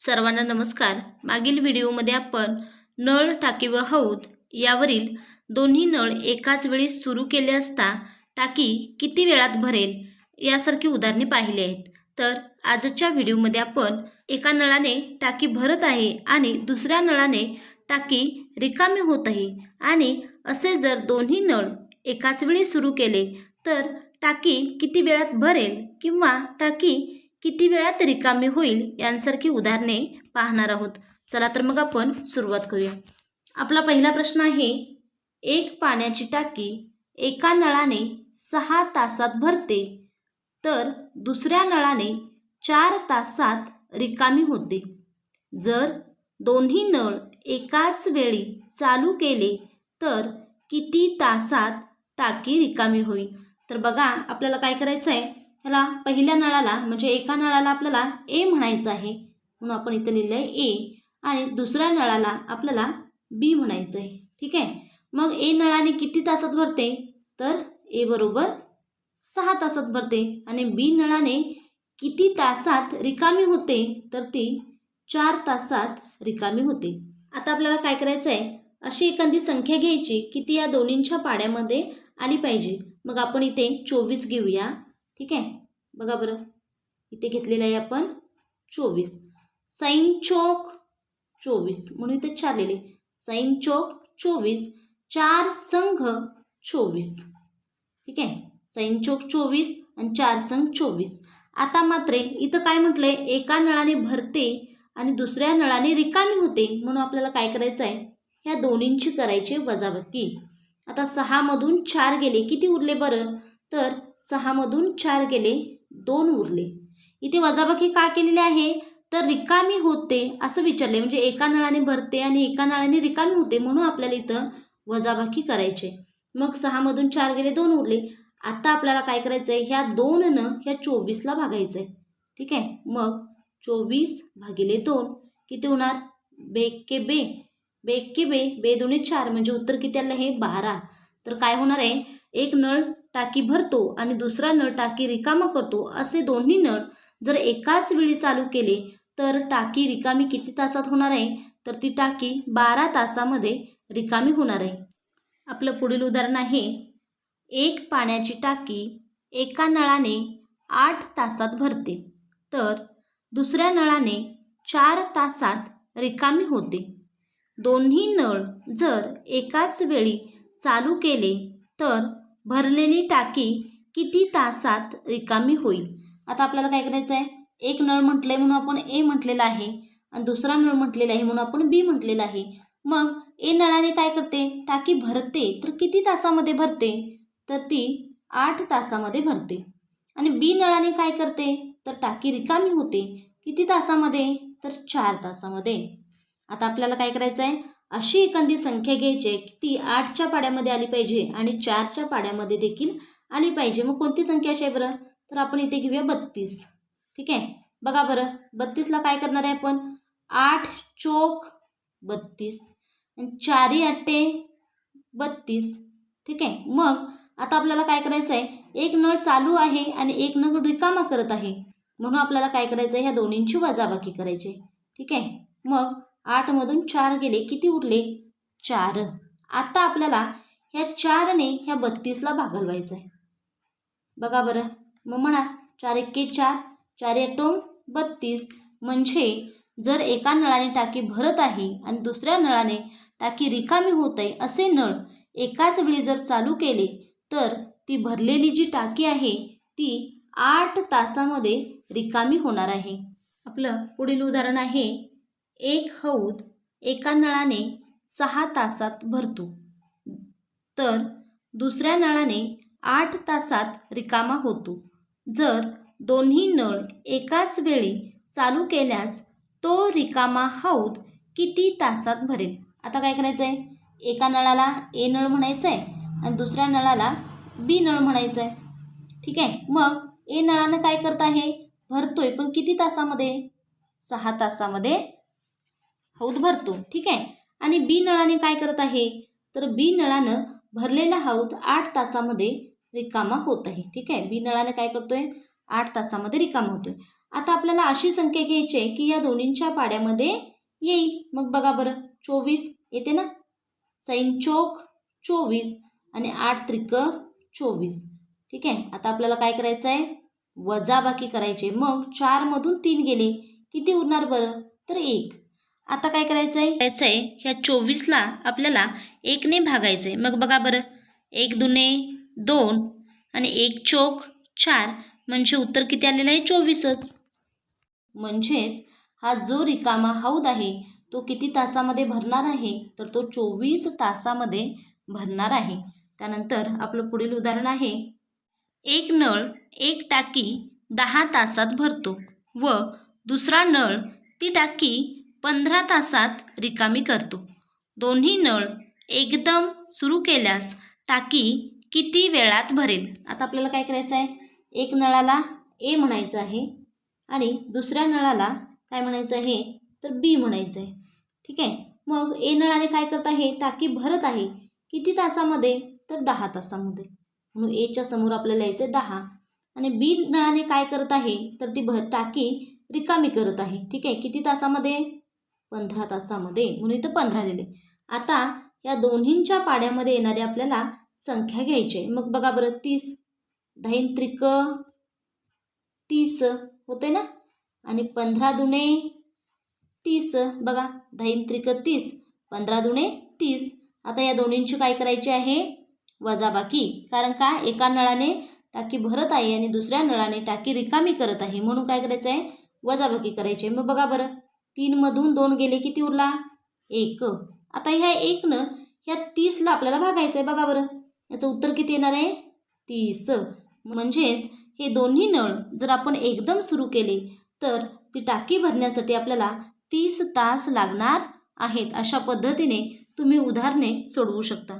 सर्वांना नमस्कार. मागील व्हिडिओमध्ये आपण नळ टाकी व हौद यावरील दोन्ही नळ एकाच वेळी सुरू केले असता टाकी किती वेळात भरेल यासारखी उदाहरणे पाहिली आहेत. तर आजच्या व्हिडिओमध्ये आपण एका नळाने टाकी भरत आहे आणि दुसऱ्या नळाने टाकी रिकामी होत आहे आणि असे जर दोन्ही नळ एकाच वेळी सुरू केले तर टाकी किती वेळात भरेल किंवा टाकी किती वेळात रिकामी होईल यांसारखी उदाहरणे पाहणार आहोत. चला तर मग आपण सुरुवात करूया. आपला पहिला प्रश्न आहे एक पाण्याची टाकी एका नळाने सहा तासात भरते तर दुसऱ्या नळाने चार तासात रिकामी होते. जर दोन्ही नळ एकाच वेळी चालू केले तर किती तासात टाकी रिकामी होईल? तर बघा आपल्याला काय करायचं आहे ह्याला पहिल्या नळाला म्हणजे एका नळाला आपल्याला ए म्हणायचं आहे. म्हणून आपण इथं लिहिलं आहे ए आणि दुसऱ्या नळाला आपल्याला बी म्हणायचं आहे. ठीक आहे? मग ए नळाने किती तासात भरते? तर ए बरोबर सहा तासात भरते. आणि बी नळाने किती तासात रिकामी होते? तर ती चार तासात रिकामी होते. आता आपल्याला काय करायचं आहे अशी एखादी संख्या घ्यायची की ती या दोन्हींच्या पाड्यामध्ये आली पाहिजे. मग आपण इथे चोवीस घेऊया. ठीक आहे? बघा बरं. इथे घेतलेलं आहे आपण चोवीस. सैन चौक चोवीस. म्हणून इथे चार लिहिले. सैन चौक चोवीस. चार संघ चोवीस. ठीक आहे? सैन चौक चोवीस आणि चार संघ चोवीस. आता मात्र इथं काय म्हटलंय? एका नळाने भरते आणि दुसऱ्या नळाने रिकामी होते. म्हणून आपल्याला काय करायचं आहे? ह्या दोन्हींची करायची वजाबाकी. आता सहामधून चार गेले. किती उरले बरं? तर सहामधून चार गेले दोन उरले. इथे वजाबाकी का केलेली आहे? तर रिकामी होते असं विचारले. म्हणजे एका नळाने भरते आणि एका नळाने रिकामी होते म्हणून आपल्याला इथं वजाबाकी करायचे. मग सहामधून चार गेले दोन उरले. आता आपल्याला काय करायचं आहे ह्या दोननं ह्या चोवीसला भागायचं आहे ठीक आहे? मग चोवीस भागिले दोन किती होणार? बेक्के बे. बेक्के बे. बे दोन्ही चार. म्हणजे उत्तर किती आलं? हे बारा. तर काय होणार आहे? एक नळ टाकी भरतो आणि दुसरा नळ टाकी रिकामा करतो असे दोन्ही नळ जर एकाच वेळी चालू केले तर टाकी रिकामी किती तासात होणार आहे? तर ती टाकी बारा तासामध्ये रिकामी होणार आहे. आपलं पुढील उदाहरण आहे एक पाण्याची टाकी एका नळाने आठ तासात भरते तर दुसऱ्या नळाने चार तासात रिकामी होते. दोन्ही नळ जर एकाच वेळी चालू केले तर भरलेली टाकी किती तासात रिकामी होईल? आता आपल्याला काय करायचं आहे एक नळ म्हटलं आहे म्हणून आपण ए म्हटलेलं आहे आणि दुसरा नळ म्हटलेला आहे म्हणून आपण बी म्हटलेलं आहे. मग ए नळाने काय करते? टाकी भरते. तर किती तासामध्ये भरते? तर ती आठ तासामध्ये भरते. आणि बी नळाने काय करते? तर टाकी रिकामी होते. किती तासामध्ये? तर चार तासामध्ये. आता आपल्याला काय करायचं आहे अशी एखादी संख्या घ्यायची आहे की ती आठच्या पाड्यामध्ये आली पाहिजे आणि चारच्या पाड्यामध्ये देखील आली पाहिजे. मग कोणती संख्या अशी आहे बरं? तर आपण इथे घेऊया बत्तीस. ठीक आहे? बघा बरं बत्तीसला काय करणार आहे आपण? आठ चोक बत्तीस आणि चारी आठे बत्तीस. ठीक आहे? मग आता आपल्याला काय करायचं आहे? एक नळ चालू आहे आणि एक नळ रिकामा करत आहे. म्हणून आपल्याला काय करायचं आहे? ह्या दोन्हींची वजाबाकी करायची ठीक आहे? मग आठमधून चार गेले किती उरले? चार. आता आपल्याला ह्या चारने ह्या बत्तीसला भागलवायचं आहे बघा बरं. मग म्हणा चार एक्के चार चार एटोम बत्तीस. म्हणजे जर एका नळाने टाकी भरत आहे आणि दुसऱ्या नळाने टाकी रिकामी होत आहे असे नळ एकाच वेळी जर चालू केले तर ती भरलेली जी टाकी आहे ती आठ तासामध्ये रिकामी होणार आहे. आपलं पुढील उदाहरण आहे एक हौद एका नळाने सहा तासात भरतो. तर दुसऱ्या नळाने आठ तासात रिकामा होतो. जर दोन्ही नळ एकाच वेळी चालू केल्यास तो रिकामा हौद किती तासात भरेल? आता काय करायचं आहे एका नळाला ए नळ म्हणायचं आहे आणि दुसऱ्या नळाला बी नळ म्हणायचं आहे ठीक आहे? मग ए नळानं काय करत आहे? भरतोय. पण किती तासामध्ये? सहा तासामध्ये हो, हौद भरतो ठीक आहे? आणि बी नळाने काय करत आहे? तर बी नळानं भरलेला हौद आठ तासामध्ये रिकामा होत आहे. ठीक आहे? बी नळाने काय करतोय? आठ तासामध्ये रिकामा होतोय. आता आपल्याला अशी संख्या घ्यायची आहे की या दोन्हींच्या पाड्यामध्ये येईल. मग बघा बरं. चोवीस येते ना? सैन चोक चोवीस आणि आठ त्रिक चोवीस. ठीक आहे? आता आपल्याला काय करायचं आहे? वजाबाकी करायचे मग चारमधून तीन गेले. किती उरणार बरं? तर एक. आता काय करायचं आहे करायचं आहे ह्या चोवीसला आपल्याला एकने भागायचं आहे मग बघा बरं. एक दुने दोन आणि एक चोक चार. म्हणजे उत्तर किती आलेलं आहे? चोवीसच. म्हणजेच हा जो रिकामा हौद आहे तो किती तासामध्ये भरणार आहे? तर तो चोवीस तासामध्ये भरणार आहे. त्यानंतर आपलं पुढील उदाहरण आहे. एक नळ एक टाकी दहा तासात भरतो व दुसरा नळ ती टाकी पंधरा तासात रिकामी करतो. दोन्ही नळ एकदम सुरू केल्यास टाकी किती वेळात भरेल? आता आपल्याला काय करायचं आहे? एक नळाला ए म्हणायचं आहे आणि दुसऱ्या नळाला काय म्हणायचं आहे? तर बी म्हणायचं आहे. ठीक आहे? मग ए नळाने काय करत आहे? टाकी भरत आहे. किती तासामध्ये? तर दहा तासामध्ये. म्हणून एच्या समोर आपल्याला यायचं आहे दहा. आणि बी नळाने काय करत आहे? तर ती भर टाकी रिकामी करत आहे. ठीक आहे? किती तासामध्ये? पंधरा तासामध्ये. म्हणून इथं पंधरा लिहिले. आता या दोन्हींच्या पाड्यामध्ये येणारे आपल्याला संख्या घ्यायची आहे. मग बघा बरं तीस दहीन त्रिक तीस होते ना? आणि पंधरा दुणे तीस बघा दहीन त्रिक तीस पंधरा दुणे तीस. आता या दोन्हींची काय करायची आहे? वजाबाकी कारण का? एका नळाने टाकी भरत आहे आणि दुसऱ्या नळाने टाकी रिकामी करत आहे. म्हणून काय करायचं आहे वजाबाकी करायची आहे. मग बघा बरं. तीनमधून दोन गेले किती उरला? एक. आता ह्या एकनं ह्या तीसला आपल्याला भागायचं आहे बघा बरं. याचं उत्तर किती येणार आहे? तीस. म्हणजेच हे दोन्ही नळ जर आपण एकदम सुरू केले तर ती टाकी भरण्यासाठी आपल्याला तीस तास लागणार आहेत. अशा पद्धतीने तुम्ही उदाहरणे सोडवू शकता.